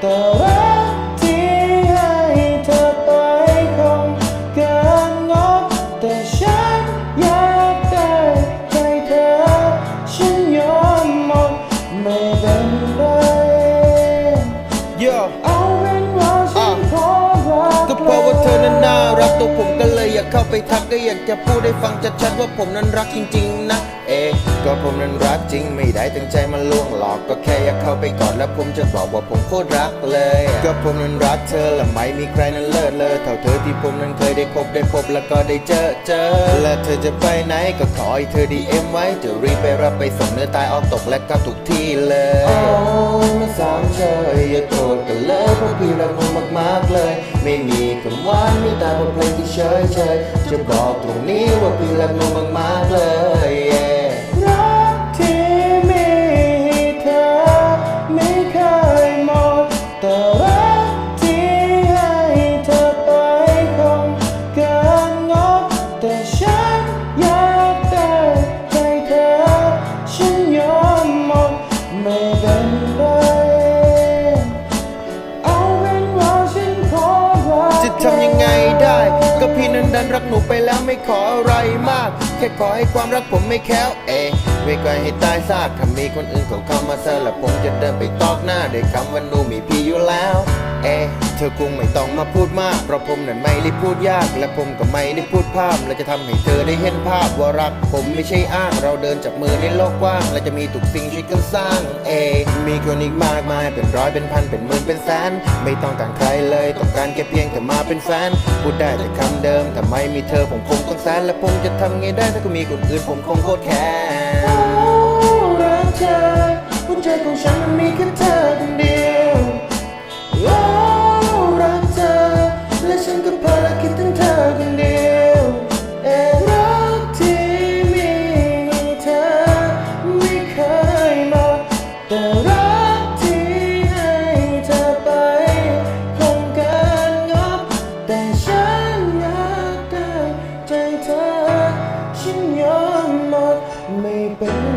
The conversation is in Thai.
แต่รักที่ให้เธอไปคงเกินงบแต่ฉันอยากได้ให้เธอ ฉันยอมหมดไม่เป็นไร Yo เอาเป็นว่าฉันขอรักก็เพราะว่าเธอนั้นน่ารักตัวผมก็ เลยอยากเข้าไปทักก็อยากจะพูดให้ฟังชัดๆว่าผมนั้นรักจริง ๆ นะ เอ๊ก็ผมนั้นรักจริงไม่ได้ตั้งใจมาล่วงหลอกก็แค่อยากเข้าไปกอดแล้วผมจะบอกว่าผมโคตรรักเลย ก็ผมนั้นรักเธอและไม่มีใครนั้นเลิศเลยเท่าเธอที่ผมนั้นเคยได้พบได้พบแล้วก็ได้เจอเจอ และเธอจะไปไหนก็ขอให้เธอดีเอ็มไว้จะรีบไปรับไปส่งเนื้อตายออกตกและก็ทุกที่เลยโอ้ไม่สามเชยอย่า ดกันเลยเพราะพี่รักมึงมากๆเลย ไม่มีคำหวานมีแต่บทเพลงที่เฉยเฉยๆจะบอกตรงนี้ว่าพี่รักมึงมากๆเลย รักหนูไปแล้วไม่ขออะไรมาก แค่ขอให้ความรักผมไม่แค้วเอง ไม่ก่อยให้ตายซากถ้ามีคนอื่นเขาเข้ามาเซอร์และผมจะเดินไปตอกหน้าด้วยคำว่าหนูมีพี่อยู่แล้ว เอะเธอคงไม่ต้องมาพูดมาก เพราะผมนั้นไม่ได้พูดยาก และผมก็ไม่ได้พูดภาพ และจะทำให้เธอได้เห็นภาพว่ารัก ผมไม่ใช่อ้าง เราเดินจับมือในโลกกว้าง และจะมีทุกสิ่งช่วยกันสร้าง เอมีคนอีกมากมายเป็นร้อยเป็นพันเป็นหมื่นเป็นแสน ไม่ต้องการใครเลย ต้องการแค่เพียงแต่มาเป็นแฟน พูดได้แต่คำเดิมถ้าไม่มีเธอผมคงต้องแสนและผมจะทำไงได้ถ้าก็มีคนอื่นผมคงโคตรแค้น รักเธอหัวใจของฉันมันมีแค่เธอคนเดียว โอ้รักเธอและฉันก็พอ baby.